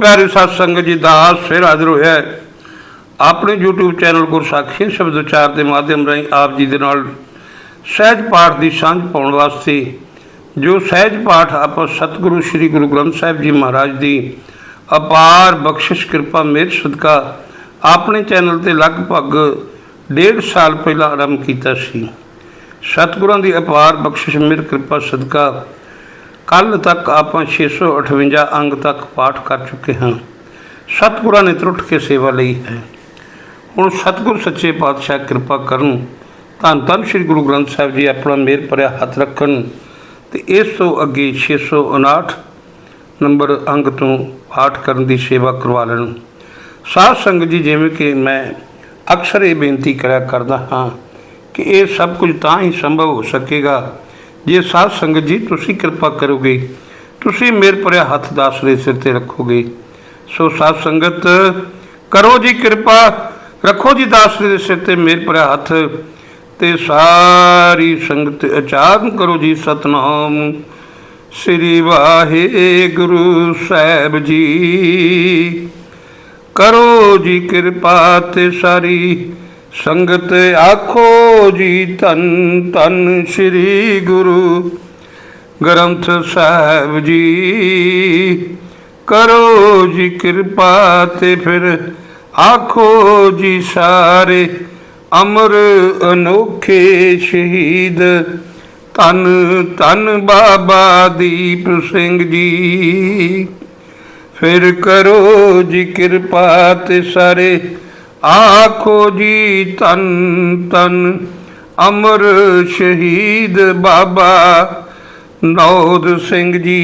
ਪਿਆਰੇ ਸਾਧ ਸੰਗਤ ਜੀ ਦਾ ਫਿਰ ਹਾਜ਼ਰ ਹੋਇਆ ਆਪਣੇ YouTube ਚੈਨਲ ਗੁਰਸਾਖੀ ਸ਼ਬਦ ਉਚਾਰ ਦੇ ਮਾਧਿਅਮ ਰਾਹੀਂ ਆਪ ਜੀ ਦੇ ਨਾਲ ਸਹਿਜ ਪਾਠ ਦੀ ਸਾਂਝ ਪਾਉਣ ਵਾਸਤੇ ਜੋ ਸਹਿਜ ਪਾਠ ਆਪਾਂ ਸਤਿਗੁਰੂ ਸ੍ਰੀ ਗੁਰੂ ਗ੍ਰੰਥ ਸਾਹਿਬ ਜੀ ਮਹਾਰਾਜ ਦੀ ਅਪਾਰ ਬਖਸ਼ਿਸ਼ ਕਿਰਪਾ, ਮਿਹਰ, ਸਦਕਾ ਆਪਣੇ ਚੈਨਲ ਤੇ ਲਗਭਗ ਡੇਢ ਸਾਲ ਪਹਿਲਾਂ ਆਰੰਭ ਕੀਤਾ ਸੀ। ਸਤਿਗੁਰਾਂ ਦੀ ਅਪਾਰ ਬਖਸ਼ਿਸ਼, ਮਿਹਰ, ਕਿਰਪਾ, ਸਦਕਾ ਕੱਲ ਤੱਕ ਆਪਾਂ 658 ਅੰਗ ਤੱਕ ਪਾਠ ਕਰ ਚੁੱਕੇ ਹਾਂ। ਸਤਿਗੁਰਾਂ ਨੇ ਤਰੁੱਟ ਕੇ ਸੇਵਾ ਲਈ ਹੈ। ਹੁਣ ਸਤਿਗੁਰ ਸੱਚੇ ਪਾਤਸ਼ਾਹ ਕਿਰਪਾ ਕਰਨ, ਧੰਨ ਧੰਨ ਸ੍ਰੀ ਗੁਰੂ ਗ੍ਰੰਥ ਸਾਹਿਬ ਜੀ ਆਪਣਾ ਮੇਰ ਭਰਿਆ ਹੱਥ ਰੱਖਣ ਤੇ ਇਸ ਤੋਂ ਅੱਗੇ 659 ਨੰਬਰ ਅੰਗ ਤੋਂ ਪਾਠ ਕਰਨ ਦੀ ਸੇਵਾ ਕਰਵਾ ਲੈਣ। ਸਾਧ ਸੰਗਤ ਜੀ, ਜਿਵੇਂ ਕਿ ਮੈਂ ਅਕਸਰ ਇਹ ਬੇਨਤੀ ਕਰਿਆ ਕਰਦਾ ਹਾਂ ਕਿ ਇਹ ਸਭ ਕੁਝ ਤਾਂ ਹੀ ਸੰਭਵ ਹੋ ਸਕੇਗਾ ਜੇ ਸਾਧ ਸੰਗਤ ਜੀ ਤੁਸੀਂ ਕਿਰਪਾ ਕਰੋਗੇ, ਤੁਸੀਂ ਮੇਰੇ ਭਰਿਆ ਹੱਥ ਦਾਸ ਦੇ ਸਿਰ ਤੇ ਰੱਖੋਗੇ। ਸੋ ਸਾਧ ਸੰਗਤ, ਕਰੋ ਜੀ ਕਿਰਪਾ, ਰੱਖੋ ਜੀ ਦਾਸ ਦੇ ਸਿਰ ਤੇ ਮੇਰੇ ਭਰਿਆ ਹੱਥ ਤੇ ਸਾਰੀ ਸੰਗਤ ਉਚਾਰਨ ਕਰੋ ਜੀ ਸਤਨਾਮ। ਸ੍ਰੀ ਵਾਹਿਗੁਰੂ ਸਾਹਿਬ ਜੀ, ਕਰੋ ਜੀ ਕਿਰਪਾ ਤੇ ਸਾਰੀ ਸੰਗਤ ਆਖੋ ਜੀ ਧੰਨ ਧੰਨ ਸ੍ਰੀ ਗੁਰੂ ਗ੍ਰੰਥ ਸਾਹਿਬ ਜੀ। ਕਰੋ ਜੀ ਕਿਰਪਾ ਤੇ ਫਿਰ ਆਖੋ ਜੀ ਸਾਰੇ ਅਮਰ ਅਨੋਖੇ ਸ਼ਹੀਦ। ਧੰਨ ਧੰਨ ਬਾਬਾ ਦੀਪ ਸਿੰਘ ਜੀ। ਫਿਰ ਕਰੋ ਜੀ ਕਿਰਪਾ ਤੇ ਸਾਰੇ ਆਖੋ ਜੀ ਤਨ ਤਨ, ਅਮਰ ਸ਼ਹੀਦ ਬਾਬਾ ਨੌਦ ਸਿੰਘ ਜੀ।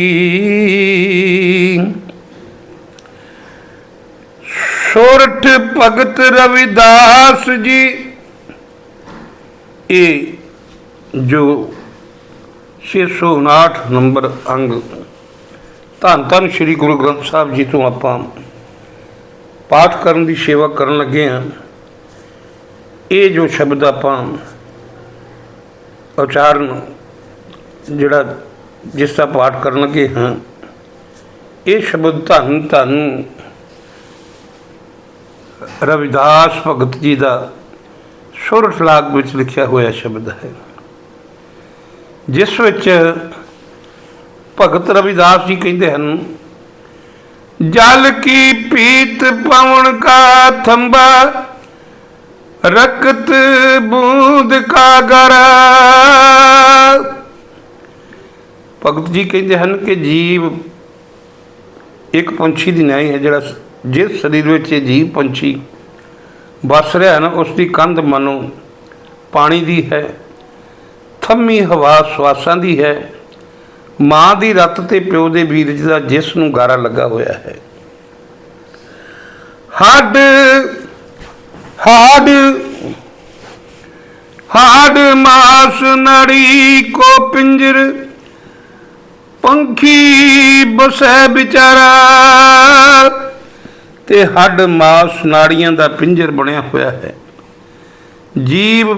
ਸੋਰਠ ਭਗਤ ਰਵਿਦਾਸ ਜੀ, ਇਹ ਜੋ 659 ਨੰਬਰ ਅੰਗ ਧੰਨ ਧੰਨ ਸ੍ਰੀ ਗੁਰੂ ਗ੍ਰੰਥ ਸਾਹਿਬ ਜੀ ਤੋਂ ਆਪਾਂ ਪਾਠ ਕਰਨ ਦੀ ਸੇਵਾ ਕਰਨ ਲੱਗੇ ਹਾਂ। ਇਹ ਜੋ ਸ਼ਬਦ ਆਪਾਂ ਉਚਾਰਨ ਜਿਹੜਾ ਜਿਸ ਦਾ ਪਾਠ ਕਰਨ ਲੱਗੇ ਹਾਂ, ਇਹ ਸ਼ਬਦ ਧੰਨ ਧੰਨ ਰਵਿਦਾਸ ਭਗਤ ਜੀ ਦਾ ਸੁਰ ਸ਼ਲਾਕ ਵਿੱਚ ਲਿਖਿਆ ਹੋਇਆ ਸ਼ਬਦ ਹੈ। ਜਿਸ ਵਿੱਚ ਭਗਤ ਰਵਿਦਾਸ ਜੀ ਕਹਿੰਦੇ ਹਨ ਜਲ ਕੀ ਪੀਤ ਪਵਨ ਕਾ ਥੰਬਾ, ਰਕਤ ਬੂੰਦ ਕਾ ਗਰਾ। ਭਗਤ ਜੀ ਕਹਿੰਦੇ ਹਨ ਕਿ ਜੀਵ ਇੱਕ ਪੰਛੀ ਦੀ ਨਹੀਂ ਹੈ ਜਿਹੜਾ ਜਿਸ ਸਰੀਰ ਵਿੱਚ ਇਹ ਜੀਵ ਪੰਛੀ ਵਸ ਰਿਹਾ ਹੈ ਨਾ, ਉਸ ਦੀ ਕੰਧ ਮਨੋ ਪਾਣੀ ਦੀ ਹੈ, ਥੰਮੀ ਹਵਾ ਸਵਾਸਾਂ ਦੀ ਹੈ। ਮਾਂ ਦੀ ਰੱਤ ਤੇ ਪਿਓ ਦੇ ਬੀਰਜ ਦਾ ਜਿਸ ਨੂੰ ਗਾਰਾ ਲੱਗਾ ਹੋਇਆ ਹੈ। ਹੱਡ ਹੱਡ ਹੱਡ ਮਾਸ ਨੜੀ ਕੋ ਪਿੰਜਰ, ਪੰਖੀ ਬਸੈ ਵਿਚਾਰਾ। ਤੇ ਹੱਡ ਮਾਸ ਨਾੜੀਆਂ ਦਾ ਪਿੰਜਰ ਬਣਿਆ ਹੋਇਆ ਹੈ। ਜੀਵ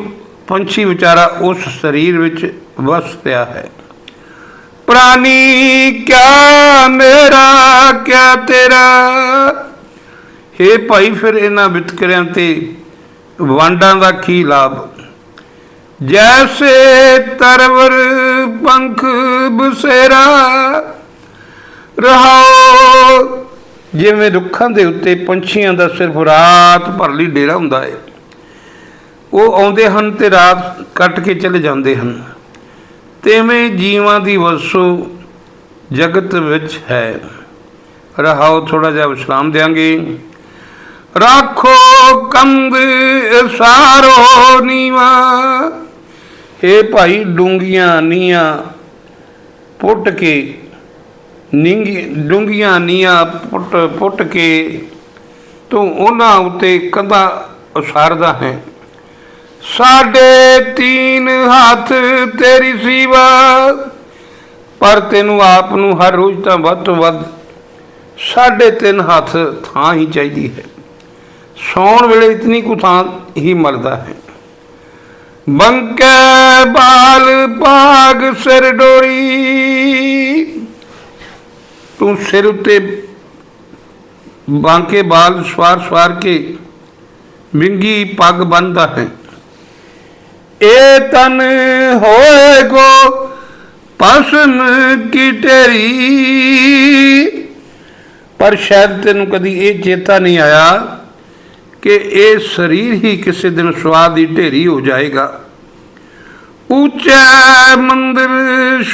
ਪੰਛੀ ਵਿਚਾਰਾ ਉਸ ਸਰੀਰ ਵਿੱਚ ਵਸ ਰਿਹਾ ਹੈ। ਪ੍ਰਾਨੀ, ਕਿਆ ਮੇਰਾ, ਕਿਆ ਤੇਰਾ? हे ਭਾਈ, ਫਿਰ ਇਹਨਾਂ ਵਿਤਕਰਿਆਂ ਤੇ ਵਾਂਡਾਂ ਦਾ ਕੀ ਲਾਭ? ਜੈਸੇ ਤਰਵਰ ਪੰਖ ਬਸੇਰਾ, ਰਹਾਓ ਜਿਵੇਂ ਰੁੱਖਾਂ ਦੇ ਉੱਤੇ ਪੰਛੀਆਂ ਦਾ ਸਿਰਫ ਰਾਤ ਭਰ ਲਈ ਡੇਰਾ ਹੁੰਦਾ ਹੈ। ਉਹ ਆਉਂਦੇ ਹਨ ਤੇ ਰਾਤ ਕੱਟ ਕੇ ਚਲੇ ਜਾਂਦੇ ਹਨ। ਤਿਵੇਂ ਜੀਵਾਂ ਦੀ ਵਸੋ ਜਗਤ ਵਿੱਚ ਹੈ। ਰਹਾਓ ਥੋੜਾ ਜਿਹਾ ਵਿਸ਼ਰਾਮ ਦੇਾਂਗੇ ਰਾਖੋ ਕੰਦ ਸਾਰੋ ਨੀਵਾ। ਏ ਭਾਈ ਡੂੰਗੀਆਂ ਨੀਆਂ ਪੁੱਟ ਕੇ ਨਿੰਗੀ ਡੂੰਗੀਆਂ ਨੀਆਂ ਪੁੱਟ ਪੁੱਟ ਕੇ ਤੂੰ ਉਹਨਾਂ ਉੱਤੇ ਕੰਧਾ ਉਸਾਰਦਾ ਹੈ। ਸਾਡੇ ਤੀਨ ਹੱਥ ਤੇਰੀ ਸੀਵਾ, ਪਰ ਤੈਨੂੰ ਆਪ ਨੂੰ ਹਰ ਰੋਜ਼ ਤਾਂ ਵੱਧ ਤੋਂ ਵੱਧ ਸਾਢੇ ਤਿੰਨ ਹੱਥ ਥਾਂ ਹੀ ਚਾਹੀਦੀ ਹੈ। ਸੌਣ ਵੇਲੇ ਇਤਨੀ ਕੁ ਥਾਂ ਹੀ ਮਰਦਾ ਹੈ। ਬੰਕੇ ਬਾਲ ਪਾਗ ਸਿਰ ਡੋਰੀ, ਤੂੰ ਸਿਰ ਉੱਤੇ ਬਾਂਕੇ ਬਾਲ ਸਵਾਰ ਸਵਾਰ ਕੇ ਵਿੰਗੀ ਪੱਗ ਬੰਨਦਾ ਹੈ। ਇਹ ਤਨ ਹੋਏਗੋ ਪਸਮ ਕੀ ਢੇਰੀ? ਪਰ ਸ਼ਾਇਦ ਤੈਨੂੰ ਕਦੀ ਇਹ ਚੇਤਾ ਨਹੀਂ ਆਇਆ ਕਿ ਇਹ ਸਰੀਰ ਹੀ ਕਿਸੇ ਦਿਨ ਸਵਾਦ ਦੀ ਢੇਰੀ ਹੋ ਜਾਏਗਾ। ਉੱਚਾ ਮੰਦਰ,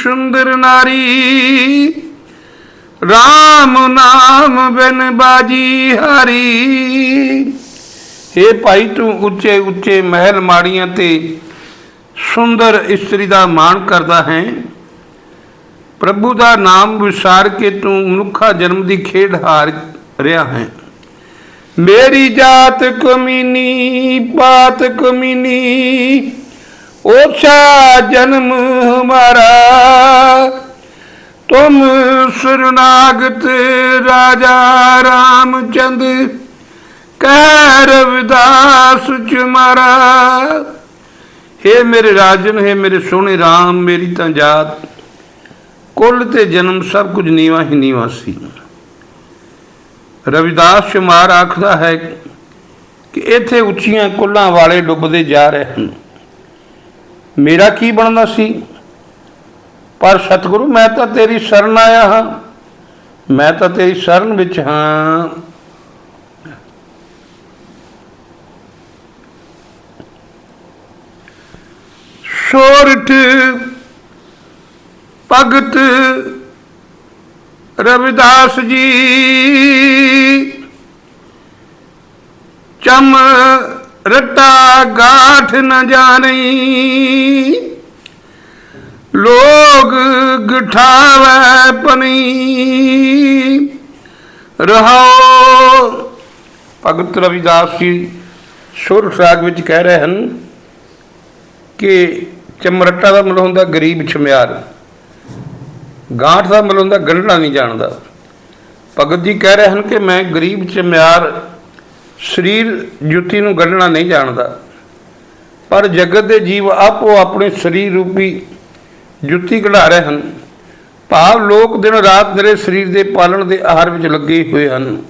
ਸੁੰਦਰ ਨਾਰੀ RAM ਨਾਮ ਬਿਨ ਬਾਜੀ ਹਰੀ। ਇਹ ਭਾਈ ਤੂੰ ਉੱਚੇ ਉੱਚੇ ਮਹਿਲ ਮਾੜੀਆਂ ਤੇ ਸੁੰਦਰ ਇਸਤਰੀ ਦਾ ਮਾਣ ਕਰਦਾ ਹੈ ਪ੍ਰਭੂ ਦਾ ਨਾਮ ਵਿਸਾਰ ਕੇ ਤੂੰ ਮਨੁੱਖਾ ਜਨਮ ਦੀ ਖੇਡ ਹਾਰ ਰਿਹਾ ਹੈ ਮੇਰੀ ਜਾਤ ਕਮੀਨੀ ਬਾਤ ਕਮੀਨੀ ओछा जन्म हमारा तुम सुरनागत राजा रामचंद कह रविदास चुमारा हे ਮੇਰੇ ਰਾਜਨ हे ਮੇਰੇ ਸੋਹਣੇ RAM ਮੇਰੀ ਤਾਂ ਜਾਤ ਕੁੱਲ ਤੇ ਜਨਮ ਸਭ ਕੁਝ ਨੀਵਾ ਹੀ ਨੀਵਾ ਸੀ। ਰਵਿਦਾਸ ਸ਼ਮਾਰ ਆਖਦਾ ਹੈ ਕਿ ਇੱਥੇ ਉੱਚੀਆਂ ਕੁੱਲਾਂ ਵਾਲੇ ਡੁੱਬਦੇ ਜਾ ਰਹੇ ਹਨ। ਮੇਰਾ ਕੀ ਬਣਨਾ ਸੀ? ਪਰ ਸਤਿਗੁਰੂ, ਮੈਂ ਤਾਂ ਤੇਰੀ ਸ਼ਰਨ ਆਇਆ ਹਾਂ। ਮੈਂ ਤਾਂ ਤੇਰੀ ਸ਼ਰਨ ਵਿੱਚ ਹਾਂ। ਸੋਰਠ ਭਗਤ ਰਵਿਦਾਸ ਜੀ। ਚਮ ਰਟਾ ਗਾਠ ਨ ਜਾਣੀ ਲੋਗ ਗਠਾਵੇ ਪਨੀ। ਰਹਾਓ ਭਗਤ ਰਵਿਦਾਸ ਜੀ, ਸੁਰ ਸਾਗ ਵਿੱਚ ਕਹਿ ਰਹੇ ਹਨ ਕਿ ਚਮਰਟਾ ਦਾ ਮਤਲਬ ਹੁੰਦਾ ਗਰੀਬ ਛਮਿਆਰ। ਗਾਂਠ ਦਾ ਮਤਲਬ ਹੁੰਦਾ ਗੰਢਣਾ ਨਹੀਂ ਜਾਣਦਾ। ਭਗਤ ਜੀ ਕਹਿ ਰਹੇ ਹਨ ਕਿ ਮੈਂ ਗਰੀਬ ਚਮਿਆਰ ਸਰੀਰ ਜੁੱਤੀ ਨੂੰ ਗੰਢਣਾ ਨਹੀਂ ਜਾਣਦਾ। ਪਰ ਜਗਤ ਦੇ ਜੀਵ ਆਪੋ ਆਪਣੇ ਸਰੀਰ ਰੂਪੀ ਜੁੱਤੀ ਕਢਾ ਰਹੇ ਹਨ। ਭਾਵ ਲੋਕ ਦਿਨ ਰਾਤ ਮੇਰੇ ਸਰੀਰ ਦੇ ਪਾਲਣ ਦੇ ਆਹਾਰ ਵਿੱਚ ਲੱਗੇ ਹੋਏ ਹਨ।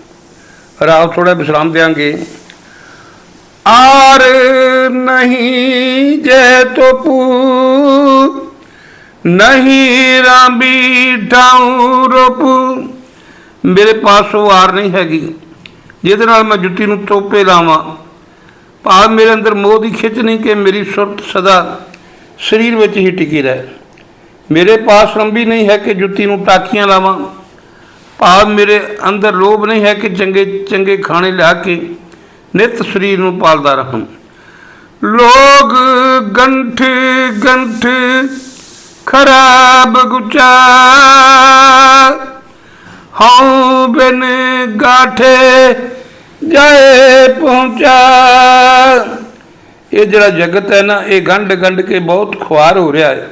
ਰਾਤ ਥੋੜਾ ਵਿਸ਼ਰਾਮ ਦੇਾਂਗੇ ਆਰ ਨਹੀਂ ਜੇ ਤੋਪੂ ਨਹੀਂ ਰਾਂਬੀ ਠਾਉ ਰੂਪੂ। ਮੇਰੇ ਪਾਸ ਉਹ ਆਰ ਨਹੀਂ ਹੈਗੀ, ਜਿਹਦੇ ਨਾਲ ਮੈਂ ਜੁੱਤੀ ਨੂੰ ਤੋਪੇ ਲਾਵਾਂ। ਭਾਵ ਮੇਰੇ ਅੰਦਰ ਮੋਹ ਦੀ ਖਿੱਚ ਨਹੀਂ ਕਿ ਮੇਰੀ ਸੁਰਤ ਸਦਾ ਸਰੀਰ ਵਿੱਚ ਹੀ ਟਿਕੀ ਰਹੇ। ਮੇਰੇ ਪਾਸ ਰੰਬੀ ਨਹੀਂ ਹੈ ਕਿ ਜੁੱਤੀ ਨੂੰ ਟਾਕੀਆਂ ਲਾਵਾਂ। ਭਾਵ ਮੇਰੇ ਅੰਦਰ ਲੋਭ ਨਹੀਂ ਹੈ ਕਿ ਚੰਗੇ ਚੰਗੇ ਖਾਣੇ ਲਿਆ ਕੇ ਨਿਤ ਸਰੀਰ ਨੂੰ ਪਾਲਦਾ ਰਹਾਂ ਲੋਗ ਗੰਠ ਗੰਠ, ਖਰਾਬ ਗੁਚਾ। ਹਉ ਬਿਨ ਗਾਠੇ ਜਾਏ ਪਹੁੰਚਾ। ਇਹ ਜਿਹੜਾ ਜਗਤ ਹੈ ਨਾ, ਇਹ ਗੰਢ ਗੰਢ ਕੇ ਬਹੁਤ ਖੁਆਰ ਹੋ ਰਿਹਾ ਹੈ।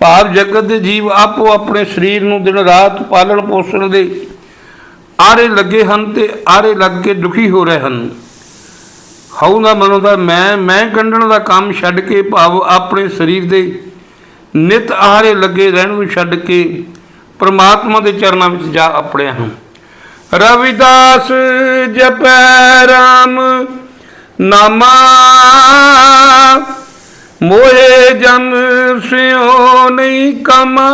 ਭਾਵ ਜਗਤ ਦੇ ਜੀਵ ਆਪੋ ਆਪਣੇ ਸਰੀਰ ਨੂੰ ਦਿਨ ਰਾਤ ਪਾਲਣ ਪੋਸ਼ਣ ਦੇ ਆਰੇ ਲੱਗੇ ਹਨ ਤੇ ਆਰੇ ਲੱਗ ਕੇ ਦੁਖੀ ਹੋ ਰਹੇ ਹਨ। ਹਉ ਦਾ ਮਨੋਂ ਦਾ ਮੈਂ ਮੈਂ ਗੰਢਣ ਦਾ ਕੰਮ ਛੱਡ ਕੇ ਭਾਵ ਆਪਣੇ ਸਰੀਰ ਦੇ ਨਿਤ ਆਰੇ ਲੱਗੇ ਰਹਿਣ ਨੂੰ ਛੱਡ ਕੇ ਪ੍ਰਮਾਤਮਾ ਦੇ ਚਰਨਾਂ ਵਿੱਚ ਜਾ ਆਪੜਿਆ ਹਾਂ ਰਵਿਦਾਸ ਜਪੈ ਰਾਮ, ਨਾਮਾ ਮੋਏ ਜਨ ਸਿਓ ਨਹੀਂ ਕਮਾ।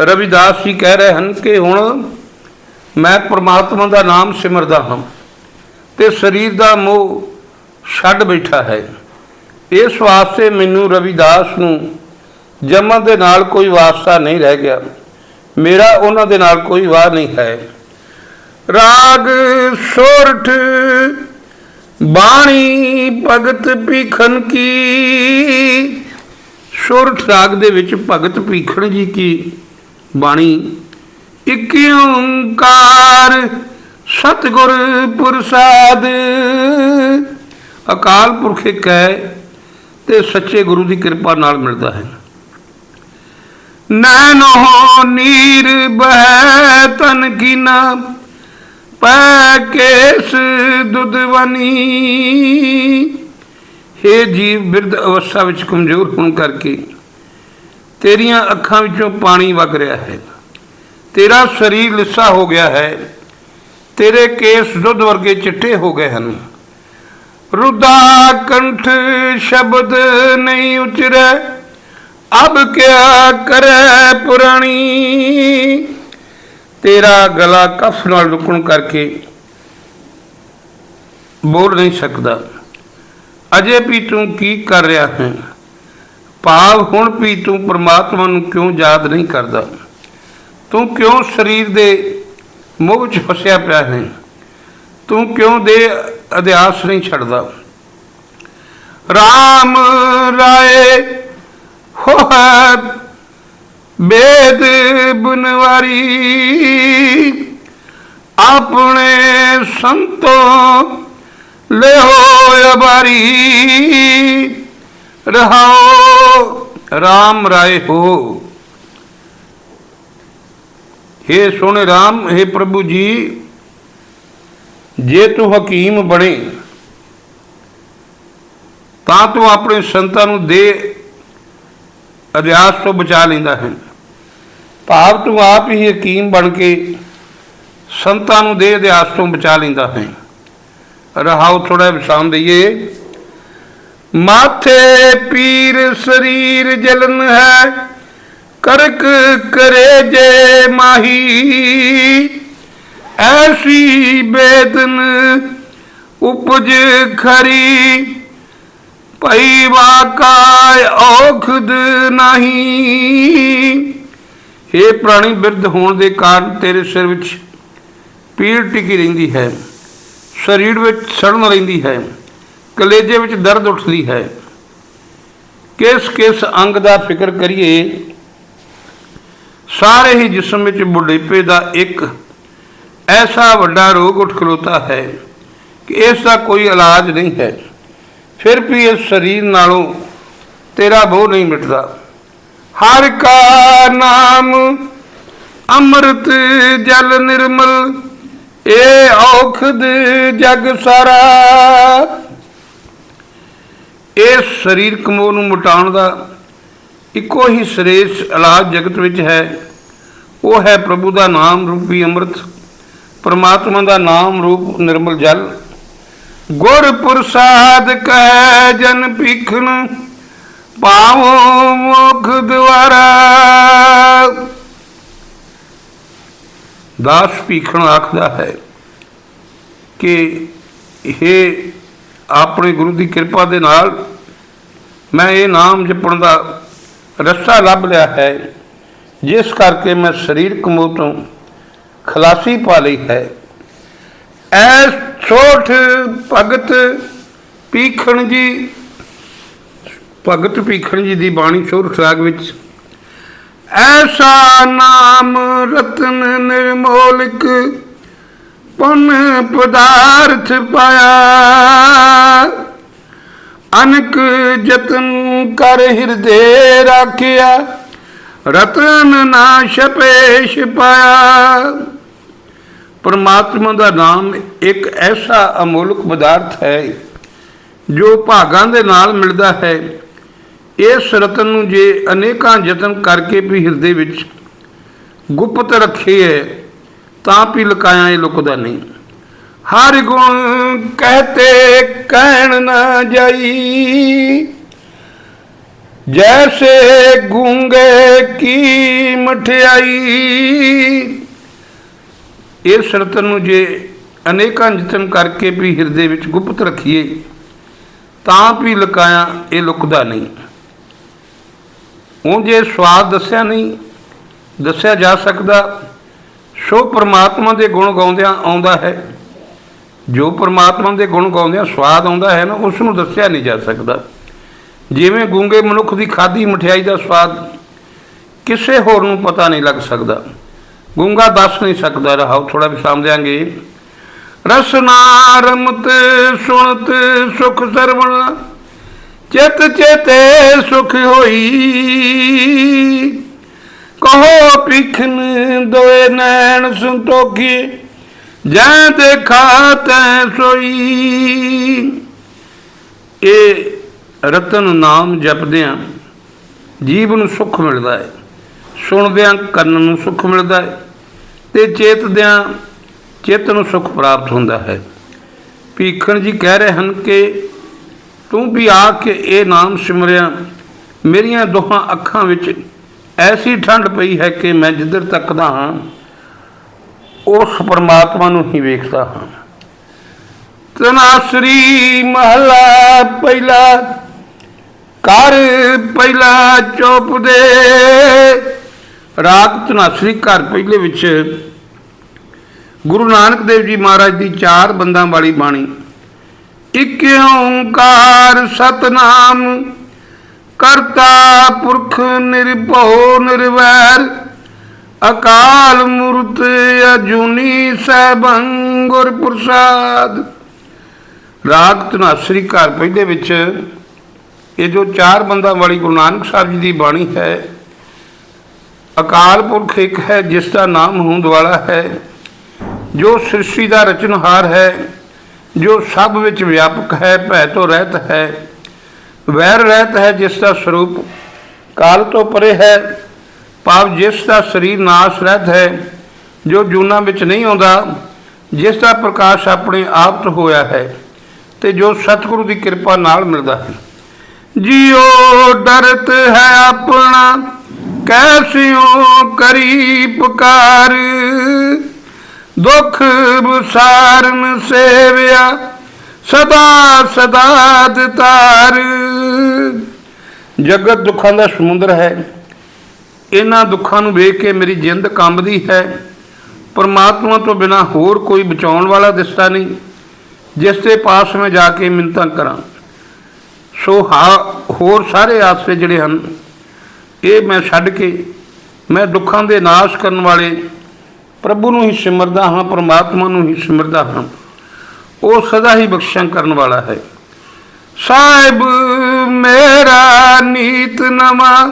ਰਵਿਦਾਸ ਜੀ ਕਹਿ ਰਹੇ ਹਨ ਕਿ ਹੁਣ ਮੈਂ ਪ੍ਰਮਾਤਮਾ ਦਾ ਨਾਮ ਸਿਮਰਦਾ ਹਾਂ ਤੇ ਸਰੀਰ ਦਾ ਮੋਹ ਛੱਡ ਬੈਠਾ ਹੈ। ਇਸ ਵਾਸਤੇ ਮੈਨੂੰ ਰਵਿਦਾਸ ਨੂੰ ਜਮਨ ਦੇ ਨਾਲ ਕੋਈ ਵਾਸਤਾ ਨਹੀਂ ਰਹਿ ਗਿਆ। ਮੇਰਾ ਉਹਨਾਂ ਦੇ ਨਾਲ ਕੋਈ ਵਾਹ ਨਹੀਂ ਹੈ। ਰਾਗ, ਸੁਰਠ, ਬਾਣੀ, ਭਗਤ ਭੀਖਨ ਕੀ? ਸੁਰਠ ਰਾਗ ਦੇ ਵਿੱਚ ਭਗਤ ਭੀਖਨ ਜੀ ਕੀ? ਬਾਣੀ ਇਕ ਓੰਕਾਰ ਸਤਿਗੁਰ ਪ੍ਰਸਾਦ। ਅਕਾਲ ਪੁਰਖ ਇੱਕ ਹੈ ਤੇ ਸੱਚੇ ਗੁਰੂ ਦੀ ਕਿਰਪਾ ਨਾਲ ਮਿਲਦਾ ਹੈ। ਨੈਨੋ ਨੀਰ ਬਹਿ ਤਨ ਕੀਨਾ, ਪੈ ਕੇਸ ਦੁਦਵਨੀ हे ਜੀਵ ਬਿਰਧ ਅਵਸਥਾ ਵਿੱਚ ਕਮਜ਼ੋਰ ਹੋਣ ਕਰਕੇ ਤੇਰੀਆਂ ਅੱਖਾਂ ਵਿੱਚੋਂ ਪਾਣੀ ਵਗ ਰਿਹਾ ਹੈ। ਤੇਰਾ ਸਰੀਰ ਲਿੱਸਾ ਹੋ ਗਿਆ ਹੈ, ਤੇਰੇ ਕੇਸ ਦੁੱਧ ਵਰਗੇ ਚਿੱਟੇ ਹੋ ਗਏ ਹਨ। ਰੁਦਾ ਕੰਠ ਸ਼ਬਦ ਨਹੀਂ ਉਚਰੈ, ਅਬ ਕਿਆ ਕਰੈ ਪੁਰਾਣੀ। ਤੇਰਾ ਗਲਾ ਕਫ ਨਾਲ ਰੁਕਣ ਕਰਕੇ ਬੋਲ ਨਹੀਂ ਸਕਦਾ। ਅਜੇ ਵੀ ਤੂੰ ਕੀ ਕਰ ਰਿਹਾ ਹੈ? ਭਾਵ ਹੁਣ ਵੀ ਤੂੰ ਪ੍ਰਮਾਤਮਾ ਨੂੰ ਕਿਉਂ ਯਾਦ ਨਹੀਂ ਕਰਦਾ? ਤੂੰ ਕਿਉਂ ਸਰੀਰ ਦੇ ਮੋਹ ਵਿੱਚ ਫਸਿਆ ਪਿਆ ਹੈ? ਤੂੰ ਕਿਉਂ ਦੇ ਅਧਿਆਸ ਨਹੀਂ ਛੱਡਦਾ? RAM ਰਾਏ ਹੋ ਬੇਦ ਬਨਵਾਰੀ। ਆਪਣੇ ਸੰਤੋਂ ਲਿਓ ਅਬਾਰੀ। ਰਹਾਓ RAM ਰਾਏ ਹੋ। हे ਸੋਹਣੇ RAM हे ਪ੍ਰਭੂ ਜੀ, ਜੇ ਤੂੰ ਹਕੀਮ ਬਣੇ, ਤਾਂ ਤੂੰ ਆਪਣੇ ਸੰਤਾਂ ਨੂੰ ਦੇ ਅਧਿਆਸ ਤੋਂ ਬਚਾ ਲੈਂਦਾ ਹੈ। ਭਾਵ ਤੂੰ ਆਪ ਹੀ ਹਕੀਮ ਬਣ ਕੇ ਸੰਤਾਂ ਨੂੰ ਦੇ ਅਧਿਆਸ ਤੋਂ ਬਚਾ ਲੈਂਦਾ ਹੈ। ਰਹਾਉ ਥੋੜਾ ਵਿਸ਼ਾਮ ਦਈਏ ਮਾਥੇ ਪੀਰ ਸਰੀਰ ਜਲਨ ਹੈ ਕਰਕ ਕਰੇ ਜੇ ਮਾਹੀ, ਐਸੀ ਬੇਦਨ ਉਪਜ ਖਰੀ। ਭਈ ਵਾਕਾਇ ਔਖਦ ਨਹੀਂ। ਇਹ ਪ੍ਰਾਣੀ ਬਿਰਧ ਹੋਣ ਦੇ ਕਾਰਨ ਤੇਰੇ ਸਿਰ ਵਿੱਚ ਪੀੜ ਟਿਕੀ ਰਹਿੰਦੀ ਹੈ, ਸਰੀਰ ਵਿੱਚ ਸੜਨ ਰਹਿੰਦੀ ਹੈ, ਕਲੇਜੇ ਵਿੱਚ ਦਰਦ ਉੱਠਦੀ ਹੈ। ਕਿਸ ਕਿਸ ਅੰਗ ਦਾ ਫਿਕਰ ਕਰੀਏ ਸਾਰੇ ਹੀ ਜਿਸਮ ਵਿੱਚ ਬੁਢੇਪੇ ਦਾ ਇੱਕ ਐਸਾ ਵੱਡਾ ਰੋਗ ਉੱਠ ਖਲੋਤਾ ਹੈ ਕਿ ਇਸ ਦਾ ਕੋਈ ਇਲਾਜ ਨਹੀਂ ਹੈ। ਫਿਰ ਵੀ ਇਸ ਸਰੀਰ ਨਾਲੋਂ ਤੇਰਾ ਬੋਝ ਨਹੀਂ ਮਿਟਦਾ। ਹਰ ਕਾ ਨਾਮ ਅੰਮ੍ਰਿਤ ਜਲ ਨਿਰਮਲ, ਏ ਔਖਦ ਜਗ ਸਾਰਾ। ਇਸ ਸਰੀਰ ਮੋਹ ਨੂੰ ਮਿਟਾਉਣ ਦਾ ਇੱਕੋ ਹੀ ਸ੍ਰੇਸ਼ ਇਲਾਜ ਜਗਤ ਵਿੱਚ ਹੈ। ਉਹ ਹੈ ਪ੍ਰਭੂ ਦਾ ਨਾਮ ਰੂਪੀ ਅੰਮ੍ਰਿਤ, ਪਰਮਾਤਮਾ ਦਾ ਨਾਮ ਰੂਪ ਨਿਰਮਲ ਜਲ। ਗੁਰ ਪ੍ਰਸਾਦ ਕਹਿ ਜਨ ਪੀਖਣ ਪਾਵੋ ਮੁਖ ਦੁਆਰਾ। ਦਾਸ ਪੀਖਣ ਆਖਦਾ ਹੈ ਕਿ ਇਹ ਆਪਣੇ ਗੁਰੂ ਦੀ ਕਿਰਪਾ ਦੇ ਨਾਲ ਮੈਂ ਇਹ ਨਾਮ ਜਪਣ ਦਾ ਰਸਤਾ ਲੱਭ ਲਿਆ ਹੈ। ਜਿਸ ਕਰਕੇ ਮੈਂ ਸਰੀਰਕ ਮੋਹ ਤੋਂ ਖਲਾਸੀ ਪਾ ਲਈ ਹੈ। ਐ ਛੋਟ ਭਗਤ ਪੀਖਣ ਜੀ, ਭਗਤ ਪੀਖਣ ਜੀ ਦੀ ਬਾਣੀ ਸੋਰ ਰਾਗ ਵਿੱਚ, ਐਸਾ ਨਾਮ ਰਤਨ ਨਿਰਮੋਲਕ ਪਨ ਪਦਾਰਥ ਪਾਇਆ। ਅਨਕ ਜਤਨ ਕਰ ਹਿਰਦੇ ਰਾਖਿਆ, ਰਤਨ ਨਾ ਛਪੇ ਛਪਾਇਆ ਪਰਮਾਤਮਾ ਦਾ ਨਾਮ ਇੱਕ ਐਸਾ ਅਮੋਲਕ ਪਦਾਰਥ ਹੈ, ਜੋ ਭਾਗਾਂ ਦੇ ਨਾਲ ਮਿਲਦਾ ਹੈ। ਇਸ ਰਤਨ ਨੂੰ ਜੇ ਅਨੇਕਾਂ ਯਤਨ ਕਰਕੇ ਵੀ ਹਿਰਦੇ ਵਿੱਚ ਗੁਪਤ ਰੱਖੀਏ, ਤਾਂ ਵੀ ਲੁਕਾਇਆ ਇਹ ਲੁਕਦਾ ਨਹੀਂ। ਹਰ ਗੁਣ ਕਹਤੇ ਕਹਿਣ ਨਾ ਜਾਈ। ਜੈਸੇ ਗੂੰਗੇ ਕੀ ਮਠਿਆਈ। ਇਹ ਰਤਨ ਨੂੰ ਜੇ ਅਨੇਕਾਂ ਯਤਨ ਕਰਕੇ ਵੀ ਹਿਰਦੇ ਵਿੱਚ ਗੁਪਤ ਰੱਖੀਏ, ਤਾਂ ਵੀ ਲੁਕਾਇਆ ਇਹ ਲੁਕਦਾ ਨਹੀਂ। ਉਹ ਜੇ ਸਵਾਦ ਦੱਸਿਆ ਨਹੀਂ, ਦੱਸਿਆ ਜਾ ਸਕਦਾ, ਸੋ ਪ੍ਰਮਾਤਮਾ ਦੇ ਗੁਣ ਗਾਉਂਦਿਆਂ ਆਉਂਦਾ ਹੈ। ਜੋ ਪਰਮਾਤਮਾ ਦੇ ਗੁਣ ਗਾਉਂਦਿਆਂ ਸਵਾਦ ਆਉਂਦਾ ਹੈ ਨਾ ਉਸ ਨੂੰ ਦੱਸਿਆ ਨਹੀਂ ਜਾ ਸਕਦਾ। ਜਿਵੇਂ ਗੂੰਗੇ ਮਨੁੱਖ ਦੀ ਖਾਦੀ ਮਠਿਆਈ ਦਾ ਸਵਾਦ ਕਿਸੇ ਹੋਰ ਨੂੰ ਪਤਾ ਨਹੀਂ ਲੱਗ ਸਕਦਾ। ਗੂੰਗਾ ਦੱਸ ਨਹੀਂ ਸਕਦਾ ਰਹਾਉ ਥੋੜਾ ਵਿਸ਼ਰਾਮ ਦਿਆਂਗੇ ਰਸਨਾ ਰਮਤ, ਸੁਣਤ, ਸੁਖ ਸਰਵਣ, ਚਿਤ ਚੇਤੇ ਸੁਖ ਹੋਈ। ਕਹੋ ਪਿਖਨ ਦੋਏ ਨੈਣ ਸੰਤੋਖੀ। ਜੈ ਦੇਖਾ ਤੈ ਸੋਈ। ਇਹ ਰਤਨ ਨਾਮ ਜਪਦਿਆਂ ਜੀਵ ਨੂੰ ਸੁੱਖ ਮਿਲਦਾ ਹੈ। ਸੁਣਦਿਆਂ ਕੰਨ ਨੂੰ ਸੁੱਖ ਮਿਲਦਾ ਹੈ ਤੇ ਚੇਤਦਿਆਂ ਚਿੱਤ ਨੂੰ ਸੁਖ ਪ੍ਰਾਪਤ ਹੁੰਦਾ ਹੈ। ਭੀਖਣ ਜੀ ਕਹਿ ਰਹੇ ਹਨ ਕਿ ਤੂੰ ਵੀ ਆ ਕੇ ਇਹ ਨਾਮ ਸਿਮਰਿਆ। ਮੇਰੀਆਂ ਦੋਹਾਂ ਅੱਖਾਂ ਵਿੱਚ ਐਸੀ ਠੰਡ ਪਈ ਹੈ ਕਿ ਮੈਂ ਜਿੱਧਰ ਤੱਕਦਾ ਹਾਂ ਉਸ ਪਰਮਾਤਮਾ ਨੂੰ ਹੀ ਵੇਖਦਾ ਹਾਂ। ਤਨਾਸਰੀ ਮਹਲਾ ਪਹਿਲਾ ਕਰ ਪਹਿਲਾ ਚੁੱਪ ਦੇ। ਰਾਗ ਤਨਾਸਰੀ ਘਰ ਪਹਿਲੇ ਵਿੱਚ ਗੁਰੂ ਨਾਨਕ ਦੇਵ ਜੀ ਮਹਾਰਾਜ ਦੀ ਚਾਰ ਬੰਦਾਂ ਵਾਲੀ ਬਾਣੀ, ਇਕ ਓੰਕਾਰ ਸਤਨਾਮ ਕਰਤਾ ਪੁਰਖ ਨਿਰਭਉ ਨਿਰਵੈਰ। ਅਕਾਲ ਮੂਰਤ ਅਜੂਨੀ ਸੈਭੰ ਗੁਰ ਪ੍ਰਸਾਦ। ਰਾਗ ਧਨਾਸਰੀ ਘਰ ਪਹਿਲੇ ਵਿੱਚ ਇਹ ਜੋ ਚਾਰ ਬੰਦਾਂ ਵਾਲੀ ਗੁਰੂ ਨਾਨਕ ਸਾਹਿਬ ਜੀ ਦੀ ਬਾਣੀ ਹੈ, ਅਕਾਲ ਪੁਰਖ ਇੱਕ ਹੈ ਜਿਸ ਦਾ ਨਾਮ ਹੋਂਦ ਵਾਲਾ ਹੈ, ਜੋ ਸ੍ਰਿਸ਼ਟੀ ਦਾ ਰਚਨਹਾਰ ਹੈ, ਜੋ ਸਭ ਵਿੱਚ ਵਿਆਪਕ ਹੈ, ਭੈ ਤੋਂ ਰਹਿਤ ਹੈ, ਵੈਰ ਰਹਿਤ ਹੈ ਜਿਸ ਦਾ ਸਰੂਪ ਕਾਲ ਤੋਂ ਪਰੇ ਹੈ। ਭਾਵ ਜਿਸ ਦਾ ਸਰੀਰ ਨਾਸ਼ ਰਹਿਤ ਹੈ, ਜੋ ਜੂਨਾ ਵਿੱਚ ਨਹੀਂ ਆਉਂਦਾ, ਜਿਸ ਦਾ ਪ੍ਰਕਾਸ਼ ਆਪਣੇ ਆਪ ਤੋਂ ਹੋਇਆ ਹੈ ਤੇ ਜੋ ਸਤਿਗੁਰੂ ਦੀ ਕਿਰਪਾ ਨਾਲ ਮਿਲਦਾ ਹੈ। ਜਿਉ ਡਰਤ ਹੈ ਆਪਣਾ, ਕੈਸਿਓ ਕਰੀ ਪੁਕਾਰ ਦੁਖ ਬਸਾਰਨ ਸੇਵਿਆ, ਸਦਾ ਸਦਾ ਦਿਤਾਰ। ਜਗਤ ਦੁੱਖਾਂ ਦਾ ਸਮੁੰਦਰ ਹੈ ਇਹਨਾਂ ਦੁੱਖਾਂ ਨੂੰ ਵੇਖ ਕੇ ਮੇਰੀ ਜਿੰਦ ਕੰਬਦੀ ਹੈ। ਪਰਮਾਤਮਾ ਤੋਂ ਬਿਨਾ ਹੋਰ ਕੋਈ ਬਚਾਉਣ ਵਾਲਾ ਦਿਸਦਾ ਨਹੀਂ, ਜਿਸ ਦੇ ਪਾਸ ਮੈਂ ਜਾ ਕੇ ਮਿੰਤਾਂ ਕਰਾਂ। ਸੋ ਹਾ- ਹੋਰ ਸਾਰੇ ਆਸਰੇ ਜਿਹੜੇ ਹਨ, ਇਹ ਮੈਂ ਛੱਡ ਕੇ ਮੈਂ ਦੁੱਖਾਂ ਦੇ ਨਾਸ਼ ਕਰਨ ਵਾਲੇ ਪ੍ਰਭੂ ਨੂੰ ਹੀ ਸਿਮਰਦਾ ਹਾਂ, ਪਰਮਾਤਮਾ ਨੂੰ ਹੀ ਸਿਮਰਦਾ ਹਾਂ। ਉਹ ਸਦਾ ਹੀ ਬਖਸ਼ਾਂ ਕਰਨ ਵਾਲਾ ਹੈ। ਸਾਹਿਬ, ਮੇਰਾ ਨੀਤ ਨਵਾ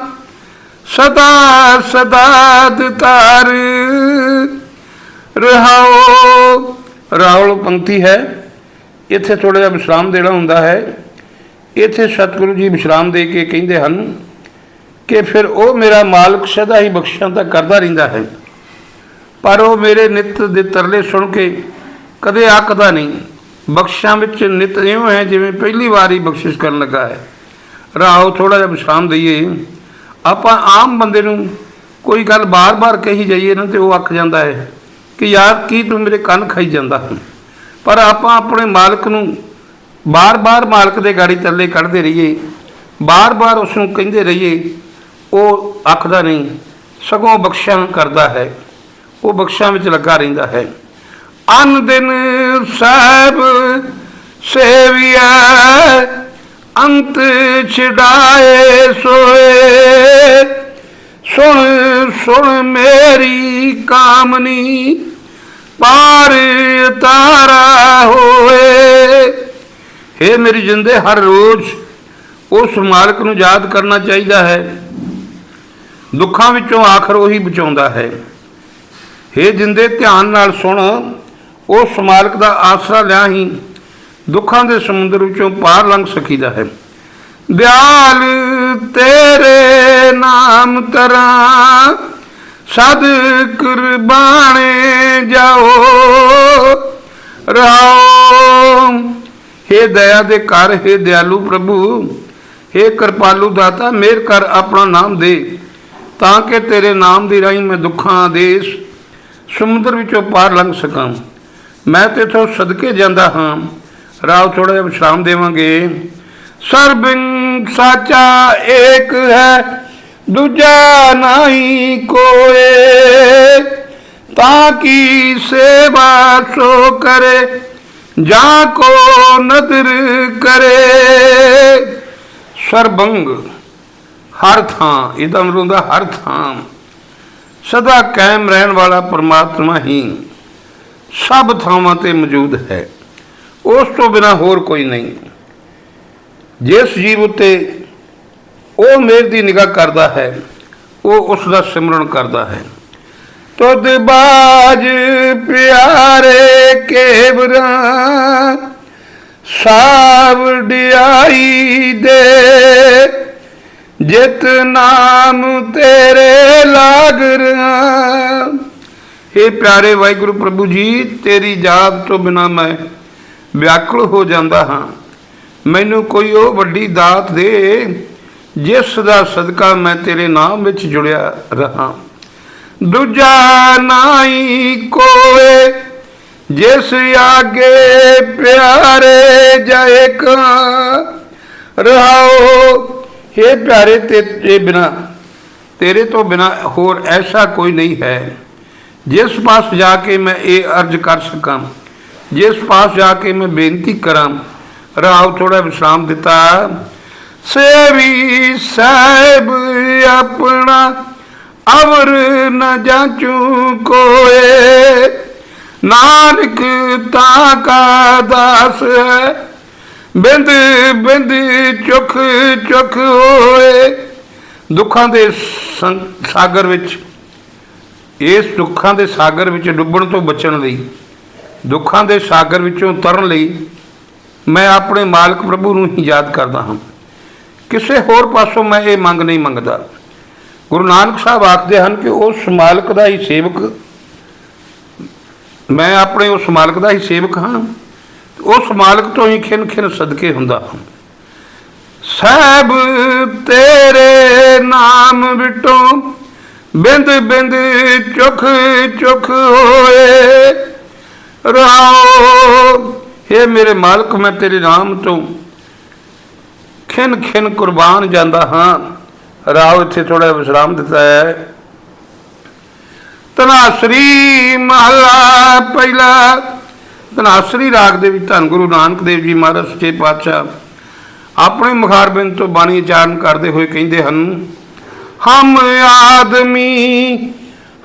ਸਦਾ ਸਦਾ ਦਿਤਾਰ ਰਹਾਓ। ਰਾਉਲ ਪੰਕਤੀ ਹੈ। ਇੱਥੇ ਥੋੜਾ ਜਿਹਾ ਵਿਸ਼ਰਾਮ ਦੇਣਾ ਹੁੰਦਾ ਹੈ। ਇੱਥੇ ਸਤਿਗੁਰੂ ਜੀ ਵਿਸ਼ਰਾਮ ਦੇ ਕੇ ਕਹਿੰਦੇ ਹਨ ਕਿ ਫਿਰ ਉਹ ਮੇਰਾ ਮਾਲਕ ਸਦਾ ਹੀ ਬਖਸ਼ਾਂ ਤਾਂ ਕਰਦਾ ਰਹਿੰਦਾ ਹੈ। ਪਰ ਉਹ ਮੇਰੇ ਨਿਤ ਦੇ ਤਰਲੇ ਸੁਣ ਕੇ ਕਦੇ ਆਕਦਾ ਨਹੀਂ ਬਖਸ਼ਾਂ ਵਿੱਚ ਨਿਤ ਇਉਂ ਹੈ ਜਿਵੇਂ ਪਹਿਲੀ ਵਾਰ ਹੀ ਬਖਸ਼ਿਸ਼ ਕਰਨ ਲੱਗਾ ਹੈ। ਰਾਓ ਥੋੜਾ ਜਿਹਾ ਵਿਸ਼ਰਾਮ ਦਈਏ। ਆਪਾਂ ਆਮ ਬੰਦੇ ਨੂੰ ਕੋਈ ਗੱਲ ਬਾਰ-ਬਾਰ ਕਹੀ ਜਾਈਏ ਨਾ ਤੇ ਉਹ ਅੱਕ ਜਾਂਦਾ ਹੈ ਕਿ ਯਾਰ ਕੀ ਤੂੰ ਮੇਰੇ ਕੰਨ ਖਾਈ ਜਾਂਦਾ ਹੈ। ਪਰ ਆਪਾਂ ਆਪਣੇ ਮਾਲਕ ਨੂੰ ਬਾਰ-ਬਾਰ ਮਾਲਕ ਦੇ ਗਾੜੀ ਥੱਲੇ ਕੱਢਦੇ ਰਹੀਏ, ਬਾਰ-ਬਾਰ ਉਸ ਨੂੰ ਕਹਿੰਦੇ ਰਹੀਏ, ਉਹ ਆਖਦਾ ਨਹੀਂ, ਸਗੋਂ ਬਖਸ਼ਾਂ ਕਰਦਾ ਹੈ, ਉਹ ਬਖਸ਼ਾਂ ਵਿੱਚ ਲੱਗਾ ਰਹਿੰਦਾ ਹੈ। ਅਨ ਦਿਨ ਸਾਹਿਬ ਸੇਵੀਆ ਅੰਤ ਛਡਾਏ ਸੋਏ। ਸੁਣ ਸੁਣ ਮੇਰੀ ਕਾਮਨੀ, ਪਾਰ ਤਾਰਾ ਹੋਏ। हे ਮੇਰੀ ਜਿੰਦੇ, ਹਰ ਰੋਜ਼ ਉਸ ਮਾਲਕ ਨੂੰ ਯਾਦ ਕਰਨਾ ਚਾਹੀਦਾ ਹੈ। ਦੁੱਖਾਂ ਵਿੱਚੋਂ ਆਖਰ ਉਹੀ ਬਚਾਉਂਦਾ ਹੈ। हे ਜਿੰਦੇ, ਧਿਆਨ ਨਾਲ ਸੁਣ, ਉਸ ਮਾਲਕ ਦਾ ਆਸਰਾ ਲਿਆ ਹੀ। ਦੁੱਖਾਂ ਦੇ ਸਮੁੰਦਰ ਵਿੱਚੋਂ ਪਾਰ ਲੰਘ ਸਕੀਦਾ ਹੈ ਦਿਆਲ ਤੇਰੇ ਨਾਮ ਤਰਾਂ ਸਦ ਕੁਰਬਾਨੇ ਜਾਓ ਰਾਮ हे ਦਇਆ ਦੇ ਘਰ हे ਦਿਆਲੂ ਪ੍ਰਭੂ हे ਕਿਰਪਾਲੂ ਦਾਤਾ ਮੇਰ ਕਰ ਆਪਣਾ ਨਾਮ ਦੇ ਤਾਂ ਕਿ ਤੇਰੇ ਨਾਮ ਦੀ ਰਾਹੀਂ ਮੈਂ ਦੁੱਖਾਂ ਦੇਸ਼ ਸਮੁੰਦਰ ਵਿੱਚੋਂ ਪਾਰ ਲੰਘ ਸਕਾਂ ਮੈਂ ਤੇਥੋਂ ਸਦਕੇ ਜਾਂਦਾ ਹਾਂ ਰਾਵ ਥੋੜਾ ਜਿਹਾ ਵਿਸ਼ਰਾਮ ਦੇਵਾਂਗੇ। ਸਰਬਿੰ ਸਾਚਾ ਏਕ ਹੈ, ਦੂਜਾ ਨਹੀਂ ਕੋਏ। ਤਾਂ ਕੀ ਸੇਵਾ ਸੋ ਕਰੇ, ਜਾਂ ਕੋ ਨਦਰ ਕਰੇ। ਸਰਬੰਗ, ਹਰ ਥਾਂ ਇਹਦਾ ਮਤਲਬ ਹੁੰਦਾ ਹਰ ਥਾਂ। ਸਦਾ ਕਾਇਮ ਰਹਿਣ ਵਾਲਾ ਪਰਮਾਤਮਾ ਹੀ ਸਭ ਥਾਵਾਂ ਤੇ ਮੌਜੂਦ ਹੈ। ਉਸ ਤੋਂ ਬਿਨਾ ਹੋਰ ਕੋਈ ਨਹੀਂ। ਜਿਸ ਜੀਵ ਉਤੇ ਉਹ ਮੇਰ ਦੀ ਨਿਗਾਹ ਕਰਦਾ ਹੈ, ਉਹ ਉਸ ਦਾ ਸਿਮਰਨ ਕਰਦਾ ਹੈ। ਤੁਧ ਬਾਜ ਪਿਆਰੇ ਕੇਵਰਾਂ ਸਾਵੜਿਆਈ ਦੇ, ਜਿਤ ਨਾਮ ਤੇਰੇ ਲਾਗ ਰਹਾ। हे ਪਿਆਰੇ ਵਾਹਿਗੁਰੂ ਪ੍ਰਭੂ ਜੀ, ਤੇਰੀ ਯਾਦ ਤੋਂ ਬਿਨਾ ਮੈਂ ਵਿਆਕੁਲ ਹੋ ਜਾਂਦਾ ਹਾਂ। ਮੈਨੂੰ ਕੋਈ ਉਹ ਵੱਡੀ ਦਾਤ ਦੇ, ਜਿਸ ਦਾ ਸਦਕਾ ਮੈਂ ਤੇਰੇ ਨਾਮ ਵਿੱਚ ਜੁੜਿਆ ਰਹਾ। ਦੂਜਾ ਨਾਈ ਕੋਏ, ਜਿਸ ਆਗੇ ਪਿਆਰੇ ਜਾਏ ਕਾ ਰਹਾਓ हे ਪਿਆਰੇ ਤੇ ਬਿਨਾ, ਤੇਰੇ ਤੋਂ ਬਿਨਾ ਹੋਰ ਐਸਾ ਕੋਈ ਨਹੀਂ ਹੈ, ਜਿਸ ਪਾਸ ਜਾ ਕੇ ਮੈਂ ਇਹ ਅਰਜ ਕਰ ਸਕਾਂ। ਜਿਸ ਪਾਸ ਜਾ ਕੇ ਮੈਂ ਬੇਨਤੀ ਕਰਾਂ ਰਾਵ ਥੋੜਾ ਵਿਸ਼ਰਾਮ ਦਿੱਤਾ। ਸੇਵੀ ਸਾਹਿਬ, ਆਪਣਾ ਅਵਰ ਨ ਜਾਂਚੂ ਕੋਏ ਨਾਨਕ ਤਾਂ ਕਾ ਦਾਸ ਹੈ, ਬਿੰਦ ਬਿੰਦ ਚੁਖ ਚੁਖ ਹੋਏ। ਦੁੱਖਾਂ ਦੇ ਸਾਗਰ ਵਿੱਚ, ਇਸ ਦੁੱਖਾਂ ਦੇ ਸਾਗਰ ਵਿੱਚ ਡੁੱਬਣ ਤੋਂ ਬਚਣ ਲਈ ਦੁੱਖਾਂ ਦੇ ਸਾਗਰ ਵਿੱਚੋਂ ਤਰਨ ਲਈ ਮੈਂ ਆਪਣੇ ਮਾਲਕ ਪ੍ਰਭੂ ਨੂੰ ਹੀ ਯਾਦ ਕਰਦਾ ਹਾਂ। ਕਿਸੇ ਹੋਰ ਪਾਸੋਂ ਮੈਂ ਇਹ ਮੰਗ ਨਹੀਂ ਮੰਗਦਾ। ਗੁਰੂ ਨਾਨਕ ਸਾਹਿਬ ਆਖਦੇ ਹਨ ਕਿ ਉਸ ਮਾਲਕ ਦਾ ਹੀ ਸੇਵਕ ਮੈਂ ਆਪਣੇ ਉਸ ਮਾਲਕ ਦਾ ਹੀ ਸੇਵਕ ਹਾਂ। ਉਸ ਮਾਲਕ ਤੋਂ ਹੀ ਖਿਨ ਖਿਨ ਸਦਕੇ ਹੁੰਦਾ ਹਾਂ। ਸਹਿਬ ਤੇਰੇ ਨਾਮ ਵਿਟੋਂ ਬਿੰਦ ਬਿੰਦ ਚੁਖ ਚੁਖ ਹੋਏ। ਰਾਓ ਇਹ ਮੇਰੇ ਮਾਲਕ, ਮੈਂ ਤੇਰੇ ਨਾਮ ਤੋਂ ਖਿਨ ਖਿਨ ਕੁਰਬਾਨ ਜਾਂਦਾ ਹਾਂ। ਰਾਓ ਇੱਥੇ ਥੋੜਾ ਵਿਸ਼ਰਾਮ ਦਿੱਤਾ ਹੈ। ਤਨਾਸਰੀ ਮਹਲਾ ਪਹਿਲਾ। ਤਨਾਸਰੀ ਰਾਗ ਦੇ ਵਿੱਚ ਧੰਨ ਗੁਰੂ ਨਾਨਕ ਦੇਵ ਜੀ ਮਹਾਰਾਜ, ਸੱਚੇ ਪਾਤਸ਼ਾਹ ਆਪਣੇ ਮੁਖਾਰਬਿੰਦ ਤੋਂ ਬਾਣੀ ਉਚਾਰਨ ਕਰਦੇ ਹੋਏ ਕਹਿੰਦੇ ਹਨ, ਹਮ ਆਦਮੀ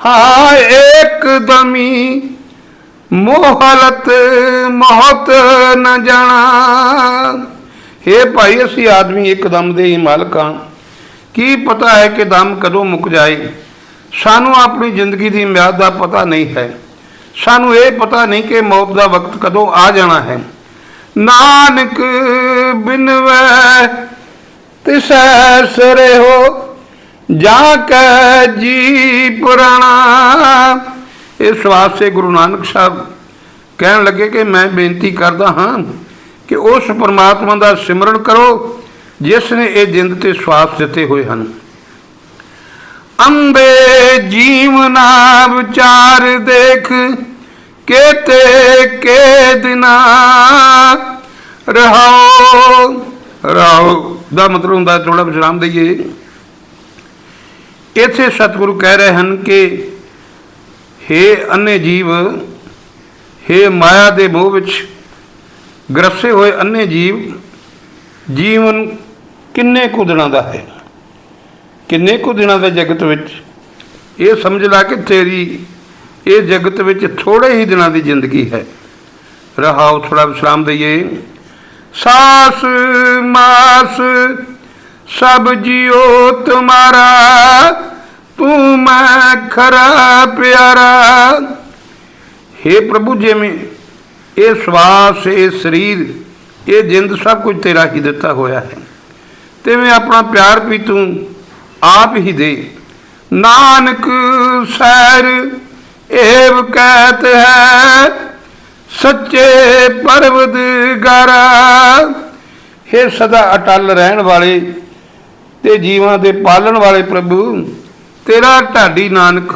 ਹਾਂ ਇੱਕਦਮੀ ਮੋਹਲਤ ਮੌਤ ਨ ਜਾਣਾ। हे ਭਾਈ, ਅਸੀਂ ਆਦਮੀ ਇੱਕਦਮ ਦੇ ਹੀ ਮਾਲਕ ਹਾਂ। ਕੀ ਪਤਾ ਹੈ ਕਿ ਦਮ ਕਦੋਂ ਮੁੱਕ ਜਾਏ? ਸਾਨੂੰ ਆਪਣੀ ਜ਼ਿੰਦਗੀ ਦੀ ਮਿਆਦ ਦਾ ਪਤਾ ਨਹੀਂ ਹੈ। ਸਾਨੂੰ ਇਹ ਪਤਾ ਨਹੀਂ ਕਿ ਮੌਤ ਦਾ ਵਕਤ ਕਦੋਂ ਆ ਜਾਣਾ ਹੈ। ਨਾਨਕ ਬਿਨਵੈ ਤਿਸੈ ਸਰੇ ਹੋ ਜਾ ਕੇ ਜੀ ਪੁਰਾਣਾ। ਇਸ ਵਾਸਤੇ ਗੁਰੂ ਨਾਨਕ ਸਾਹਿਬ ਕਹਿਣ ਲੱਗੇ ਕਿ ਮੈਂ ਬੇਨਤੀ ਕਰਦਾ ਹਾਂ ਕਿ ਉਸ ਪਰਮਾਤਮਾ ਦਾ ਸਿਮਰਨ ਕਰੋ, ਜਿਸ ਨੇ ਇਹ ਜਿੰਦ ਤੇ ਸਵਾਸ ਦਿੱਤੇ ਹੋਏ ਹਨ। ਅੰਬੇ ਜੀਵਨਾ ਵਿਚਾਰ ਦੇਖ, ਕੇਤੇ ਕੇ ਦਿਨਾ ਰਹਾਓ। ਰਹਾਓ ਦਾ ਮਤਲਬ ਹੁੰਦਾ ਥੋੜਾ ਵਿਸ਼ਰਾਮ ਦਈਏ। ਇੱਥੇ ਸਤਿਗੁਰੂ ਕਹਿ ਰਹੇ ਹਨ ਕਿ हे ਅੰਨੇ ਜੀਵ हे ਮਾਇਆ ਦੇ ਮੋਹ ਵਿੱਚ ਗਰਸੇ ਹੋਏ ਅੰਨੇ ਜੀਵ, ਜੀਵਨ ਕਿੰਨੇ ਕੁ ਦਿਨਾਂ ਦਾ ਹੈ? ਕਿੰਨੇ ਕੁ ਦਿਨਾਂ ਦਾ ਜਗਤ ਵਿੱਚ? ਇਹ ਸਮਝ ਲਾ ਕਿ ਤੇਰੀ ਇਹ ਜਗਤ ਵਿੱਚ ਥੋੜੇ ਹੀ ਦਿਨਾਂ ਦੀ ਜ਼ਿੰਦਗੀ ਹੈ। ਰਹਾਓ ਥੋੜਾ ਵਿਸ਼ਰਾਮ ਦਈਏ। ਸਾਸ ਮਾਸ ਸਭ ਜਿਉ ਤੁਮਾਰਾ ਤੂੰ ਮੈਂ ਖਰਾ ਪਿਆਰਾ। हे ਪ੍ਰਭੂ, ਜਿਵੇਂ ਇਹ ਸਵਾਸ, ਇਹ ਸਰੀਰ, ਇਹ ਜਿੰਦ ਸਭ ਕੁਝ ਤੇਰਾ ਹੀ ਦਿੱਤਾ ਹੋਇਆ ਹੈ। ਤਿਵੇਂ ਆਪਣਾ ਪਿਆਰ ਵੀ ਤੂੰ ਆਪ ਹੀ ਦੇ। ਨਾਨਕ ਸੈਰ ਏਵ ਕਹਿਤ ਹੈ, ਸੱਚੇ ਪਰਵਦਗਾਰਾ। हे ਸਦਾ ਅਟਲ ਰਹਿਣ ਵਾਲੇ ਤੇ ਜੀਵਾਂ ਦੇ ਪਾਲਣ ਵਾਲੇ ਪ੍ਰਭੂ ਤੇਰਾ ਢਾਡੀ ਨਾਨਕ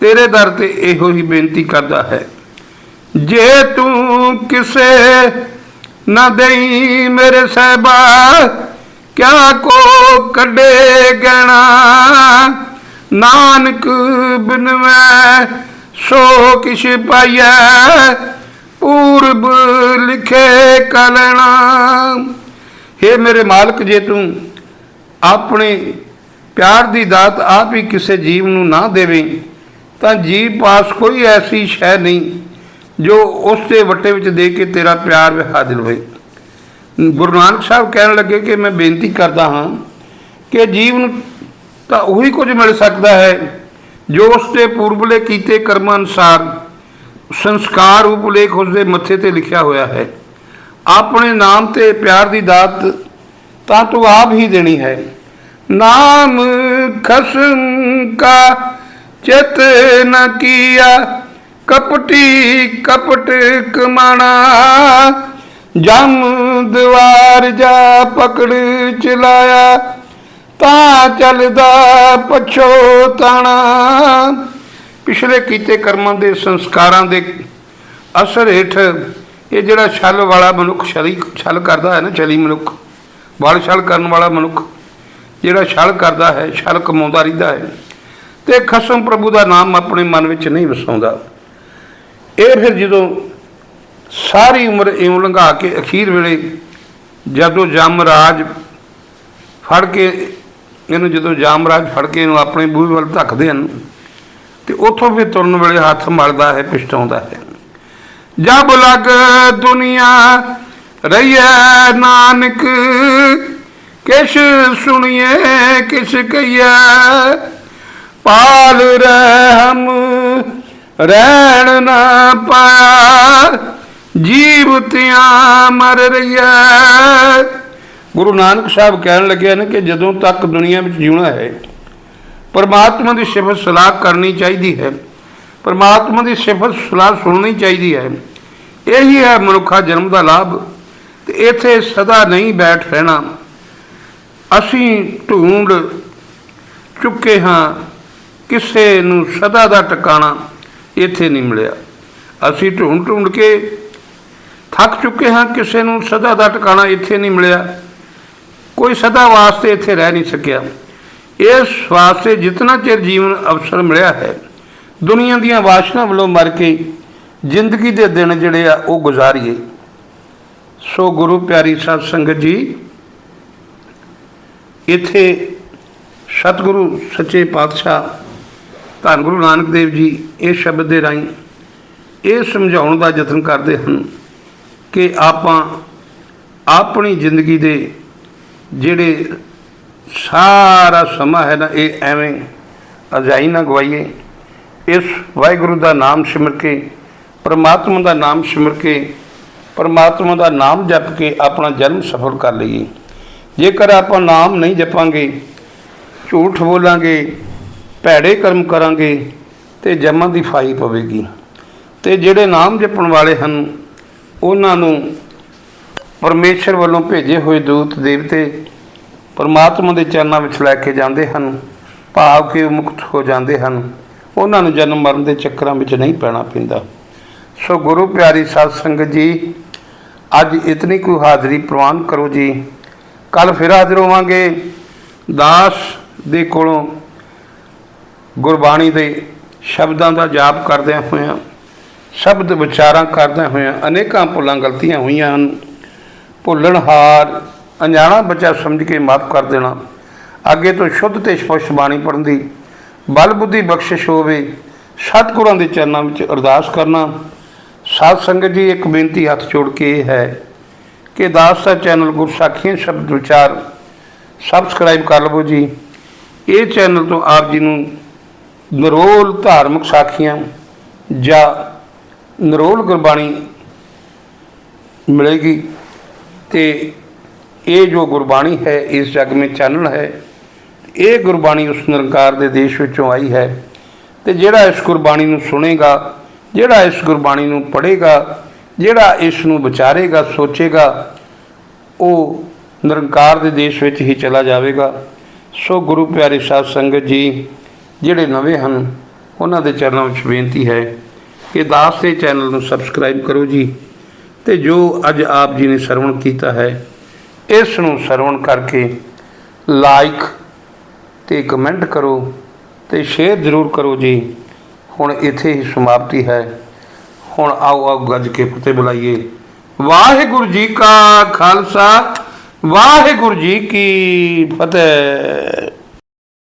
ਤੇਰੇ ਦਰ ਤੇ ਇਹੋ ਹੀ ਬੇਨਤੀ ਕਰਦਾ ਹੈ। ਜੇ ਤੂੰ ਕਿਸੇ ਨਾ ਦੇਈ ਮੇਰੇ ਸਹਿਬਾ, ਕਿਆ ਕੋ ਕੱਢੇ ਗਣਾ ਨਾਨਕ ਬਿਨ ਸੋ ਕਿਛ ਪਾਈਐ, ਪੂਰਬ ਲਿਖੇ ਕਲਣਾ। हे ਮੇਰੇ ਮਾਲਕ, ਜੇ ਤੂੰ ਆਪਣੇ ਪਿਆਰ ਦੀ ਦਾਤ ਆਪ ਹੀ ਕਿਸੇ ਜੀਵ ਨੂੰ ਨਾ ਦੇਵੇ, ਤਾਂ ਜੀਵ ਪਾਸ ਕੋਈ ਐਸੀ ਸ਼ੈ ਨਹੀਂ, ਜੋ ਉਸ ਦੇ ਵੱਟੇ ਵਿੱਚ ਦੇ ਕੇ ਤੇਰਾ ਪਿਆਰ ਵਿਖਾ ਦਿਲਵੇ ਗੁਰੂ ਨਾਨਕ ਸਾਹਿਬ ਕਹਿਣ ਲੱਗੇ ਕਿ ਮੈਂ ਬੇਨਤੀ ਕਰਦਾ ਹਾਂ ਕਿ ਜੀਵ ਨੂੰ ਤਾਂ ਉਹੀ ਕੁਝ ਮਿਲ ਸਕਦਾ ਹੈ, ਜੋ ਉਸ ਦੇ ਪੂਰਬਲੇ ਕੀਤੇ ਕਰਮਾਂ ਅਨੁਸਾਰ ਸੰਸਕਾਰ ਉਪਲੇਖ ਉਸ ਦੇ ਮੱਥੇ ਤੇ ਲਿਖਿਆ ਹੋਇਆ ਹੈ। ਆਪਣੇ ਨਾਮ ਤੇ ਪਿਆਰ ਦੀ ਦਾਤ ਤਾਂ ਤੂੰ ਆਪ ਹੀ ਦੇਣੀ ਹੈ। ਨਾਮ ਖਸਮ ਕਾ ਚਿਤ ਨ ਕੀਆ, ਕਪਟੀ ਕਪਟ ਕਮਾਣਾ। ਜਮ ਦਵਾਰ ਜਾ ਪਕੜ ਚਲਾਇਆ, ਤਾਂ ਚੱਲਦਾ ਪਛੋਤਾਣਾ ਪਿਛਲੇ ਕੀਤੇ ਕਰਮਾਂ ਦੇ ਸੰਸਕਾਰਾਂ ਦੇ ਅਸਰ ਹੇਠ ਇਹ ਜਿਹੜਾ ਛਲ ਵਾਲਾ ਮਨੁੱਖ, ਛਲੀ ਛਲ ਕਰਦਾ ਹੈ ਨਾ, ਛਲੀ ਮਨੁੱਖ, ਵਾਲ ਛਲ ਕਰਨ ਵਾਲਾ ਮਨੁੱਖ ਜਿਹੜਾ ਛਲ ਕਰਦਾ ਹੈ, ਛਲ ਕਮਾਉਂਦਾ ਰਹਿੰਦਾ ਹੈ। ਤੇ ਖਸਮ ਪ੍ਰਭੂ ਦਾ ਨਾਮ ਆਪਣੇ ਮਨ ਵਿੱਚ ਨਹੀਂ ਵਸਾਉਂਦਾ। ਇਹ ਫਿਰ ਜਦੋਂ ਸਾਰੀ ਉਮਰ ਇਉਂ ਲੰਘਾ ਕੇ ਅਖੀਰ ਵੇਲੇ ਜਦੋਂ ਜਮਰਾਜ ਫੜ ਕੇ ਇਹਨੂੰ, ਜਦੋਂ ਜਾਮਰਾਜ ਫੜ ਕੇ ਇਹਨੂੰ ਆਪਣੇ ਬੂਹੇ ਵੱਲ ਧੱਕਦੇ ਹਨ, ਤੇ ਉੱਥੋਂ ਫਿਰ ਤੁਰਨ ਵੇਲੇ ਹੱਥ ਮਲਦਾ ਹੈ ਪਛਤਾਉਂਦਾ ਹੈ। ਜਬ ਲਗ ਦੁਨੀਆ ਰਹੀਐ ਨਾਨਕ ਕਿਛ ਸੁਣੀਏ ਕਿਛ ਕਹੀਐ ਪਾਲ ਰਹਿਮ ਰਹਿਣ ਨਾ ਪਾਇਆ ਜੀਵ ਤਿਆਂ ਮਰ ਰਹੀਐ। ਗੁਰੂ ਨਾਨਕ ਸਾਹਿਬ ਕਹਿਣ ਲੱਗਿਆ ਨੇ ਕਿ ਜਦੋਂ ਤੱਕ ਦੁਨੀਆ ਵਿੱਚ ਜਿਉਣਾ ਹੈ, ਪਰਮਾਤਮਾ ਦੀ ਸਿਫਤ ਸਲਾਹ ਕਰਨੀ ਚਾਹੀਦੀ ਹੈ। ਪਰਮਾਤਮਾ ਦੀ ਸਿਫਤ ਸਲਾਹ ਸੁਣਨੀ ਚਾਹੀਦੀ ਹੈ। ਇਹੀ ਹੈ ਮਨੁੱਖਾ ਜਨਮ ਦਾ ਲਾਭ। ਤੇ ਇੱਥੇ ਸਦਾ ਨਹੀਂ ਬੈਠ ਰਹਿਣਾ। ਅਸੀਂ ਢੂੰਡ ਚੁੱਕੇ ਹਾਂ, ਕਿਸੇ ਨੂੰ ਸਦਾ ਦਾ ਟਿਕਾਣਾ ਇੱਥੇ ਨਹੀਂ ਮਿਲਿਆ। ਅਸੀਂ ਢੂੰਡ ਢੂੰਡ ਕੇ ਥੱਕ ਚੁੱਕੇ ਹਾਂ, ਕਿਸੇ ਨੂੰ ਸਦਾ ਦਾ ਟਿਕਾਣਾ ਇੱਥੇ ਨਹੀਂ ਮਿਲਿਆ। ਕੋਈ ਸਦਾ ਵਾਸਤੇ ਇੱਥੇ ਰਹਿ ਨਹੀਂ ਸਕਿਆ। ਇਸ ਵਾਸਤੇ ਜਿਤਨਾ ਚਿਰ ਜੀਵਨ ਅਵਸਰ ਮਿਲਿਆ ਹੈ, ਦੁਨੀਆ ਦੀਆਂ ਵਾਸ਼ਨਾ ਵੱਲੋਂ ਮਰ ਕੇ ਜ਼ਿੰਦਗੀ ਦੇ ਦਿਨ ਜਿਹੜੇ ਆ ਉਹ ਗੁਜ਼ਾਰੀਏ। ਸੋ ਗੁਰੂ ਪਿਆਰੀ ਸਾਧ ਸੰਗਤ ਜੀ ਇੱਥੇ ਸਤਿਗੁਰੂ ਸੱਚੇ ਪਾਤਸ਼ਾਹ ਧੰਨ ਗੁਰੂ ਨਾਨਕ ਦੇਵ ਜੀ ਇਹ ਸ਼ਬਦ ਦੇ ਰਾਹੀਂ ਇਹ ਸਮਝਾਉਣ ਦਾ ਯਤਨ ਕਰਦੇ ਹਨ ਕਿ ਆਪਾਂ ਆਪਣੀ ਜ਼ਿੰਦਗੀ ਦੇ ਜਿਹੜੇ ਸਾਰਾ ਸਮਾਂ ਹੈ ਨਾ, ਇਹ ਐਵੇਂ ਅਜਾਈ ਨਾ ਗਵਾਈਏ। ਇਸ ਵਾਹਿਗੁਰੂ ਦਾ ਨਾਮ ਸਿਮਰ ਕੇ, ਪਰਮਾਤਮਾ ਦਾ ਨਾਮ ਸਿਮਰ ਕੇ, ਪਰਮਾਤਮਾ ਦਾ ਨਾਮ ਜਪ ਕੇ ਆਪਣਾ ਜਨਮ ਸਫਲ ਕਰ ਲਈਏ। ਜੇਕਰ ਆਪਾਂ ਨਾਮ ਨਹੀਂ ਜਪਾਂਗੇ, ਝੂਠ ਬੋਲਾਂਗੇ, ਭੈੜੇ ਕਰਮ ਕਰਾਂਗੇ, ਤੇ ਜਮਾਂ ਦੀ ਫਾਈ ਪਵੇਗੀ। ਤੇ ਜਿਹੜੇ ਨਾਮ ਜਪਣ ਵਾਲੇ ਹਨ, ਉਹਨਾਂ ਨੂੰ ਪਰਮੇਸ਼ਰ ਵੱਲੋਂ ਭੇਜੇ ਹੋਏ ਦੂਤ ਦੇਵਤੇ ਪਰਮਾਤਮਾ ਦੇ ਚਰਨਾਂ ਵਿੱਚ ਲੈ ਕੇ ਜਾਂਦੇ ਹਨ, ਭਾਵ ਕਿ ਮੁਕਤ ਹੋ ਜਾਂਦੇ ਹਨ। ਉਹਨਾਂ ਨੂੰ ਜਨਮ ਮਰਨ ਦੇ ਚੱਕਰਾਂ ਵਿੱਚ ਨਹੀਂ ਪੈਣਾ ਪੈਂਦਾ। ਸੋ ਗੁਰੂ ਪਿਆਰੀ ਸਾਧ ਸੰਗਤ ਜੀ, ਅੱਜ ਇਤਨੀ ਕੋਈ ਹਾਜ਼ਰੀ ਪ੍ਰਵਾਨ ਕਰੋ ਜੀ। ਕੱਲ ਫਿਰ ਹਾਜ਼ਰ ਹੋਵਾਂਗੇ। ਦਾਸ ਦੇ ਕੋਲੋਂ ਗੁਰਬਾਣੀ ਦੇ ਸ਼ਬਦਾਂ ਦਾ ਜਾਪ ਕਰਦਿਆਂ ਹੋਇਆਂ, ਸ਼ਬਦ ਵਿਚਾਰਾਂ ਕਰਦਿਆਂ ਹੋਇਆਂ ਅਨੇਕਾਂ ਭੁੱਲਾਂ ਗਲਤੀਆਂ ਹੋਈਆਂ ਹਨ। ਭੁੱਲਣਹਾਰ ਅਣਜਾਣਾ ਬੱਚਾ ਸਮਝ ਕੇ ਮਾਫ ਕਰ ਦੇਣਾ, ਅੱਗੇ ਤੋਂ ਸ਼ੁੱਧ ਤੇ ਸਪਸ਼ਟ ਬਾਣੀ ਪੜ੍ਹਨ ਦੀ ਬਲ ਬੁੱਧੀ ਬਖਸ਼ਿਸ਼ ਹੋਵੇ, ਸਤਿਗੁਰਾਂ ਦੇ ਚਰਨਾਂ ਵਿੱਚ ਅਰਦਾਸ ਕਰਨਾ। ਸਾਧ ਸੰਗਤ ਜੀ, ਇੱਕ ਬੇਨਤੀ ਹੱਥ ਜੋੜ ਕੇ ਇਹ ਹੈ ਕਿ ਦਾਸ ਦਾ ਚੈਨਲ ਗੁਰਸਾਖੀਆਂ ਸ਼ਬਦ ਵਿਚਾਰ ਸਬਸਕ੍ਰਾਈਬ ਕਰ ਲਵੋ ਜੀ। ਇਹ ਚੈਨਲ ਤੋਂ ਆਪ ਜੀ ਨੂੰ ਨਰੋਲ ਧਾਰਮਿਕ ਸਾਖੀਆਂ ਜਾਂ ਨਰੋਲ ਗੁਰਬਾਣੀ ਮਿਲੇਗੀ ਤੇ ਇਹ ਜੋ ਗੁਰਬਾਣੀ ਹੈ, ਇਸ ਜਗ ਵਿੱਚ ਚਾਨਣ ਹੈ, ਇਹ ਗੁਰਬਾਣੀ ਉਸ ਨਿਰੰਕਾਰ ਦੇ ਦੇਸ਼ ਵਿੱਚੋਂ ਆਈ ਹੈ ਤੇ ਜਿਹੜਾ ਇਸ ਗੁਰਬਾਣੀ ਨੂੰ ਸੁਣੇਗਾ, ਜਿਹੜਾ ਇਸ ਗੁਰਬਾਣੀ ਨੂੰ ਪੜ੍ਹੇਗਾ ਜਿਹੜਾ ਇਸ ਨੂੰ ਵਿਚਾਰੇਗਾ, ਸੋਚੇਗਾ, ਉਹ ਨਿਰੰਕਾਰ ਦੇ ਦੇਸ਼ ਵਿੱਚ ਹੀ ਚਲਾ ਜਾਵੇਗਾ। ਸੋ ਗੁਰੂ ਪਿਆਰੇ ਸਾਧ ਸੰਗਤ ਜੀ, ਜਿਹੜੇ ਨਵੇਂ ਹਨ, ਉਹਨਾਂ ਦੇ ਚਰਨਾਂ ਵਿੱਚ ਬੇਨਤੀ ਹੈ ਕਿ ਦਾਸ ਦੇ ਚੈਨਲ ਨੂੰ ਸਬਸਕ੍ਰਾਈਬ ਕਰੋ ਜੀ ਤੇ ਜੋ ਅੱਜ ਆਪ ਜੀ ਨੇ ਸਰਵਣ ਕੀਤਾ ਹੈ, ਇਸ ਨੂੰ ਸਰਵਣ ਕਰਕੇ ਲਾਈਕ ਤੇ ਕਮੈਂਟ ਕਰੋ ਤੇ ਸ਼ੇਅਰ ਜ਼ਰੂਰ ਕਰੋ ਜੀ। ਹੁਣ ਇੱਥੇ ਹੀ ਸਮਾਪਤੀ ਹੈ। ਹੁਣ ਆਓ ਆਓ ਗੱਜ ਕੇ ਫਤਿਹ ਬੁਲਾਈਏ। ਵਾਹਿਗੁਰੂ ਜੀ ਕਾ ਖਾਲਸਾ, ਵਾਹਿਗੁਰੂ ਜੀ ਕੀ ਫਤਿਹ।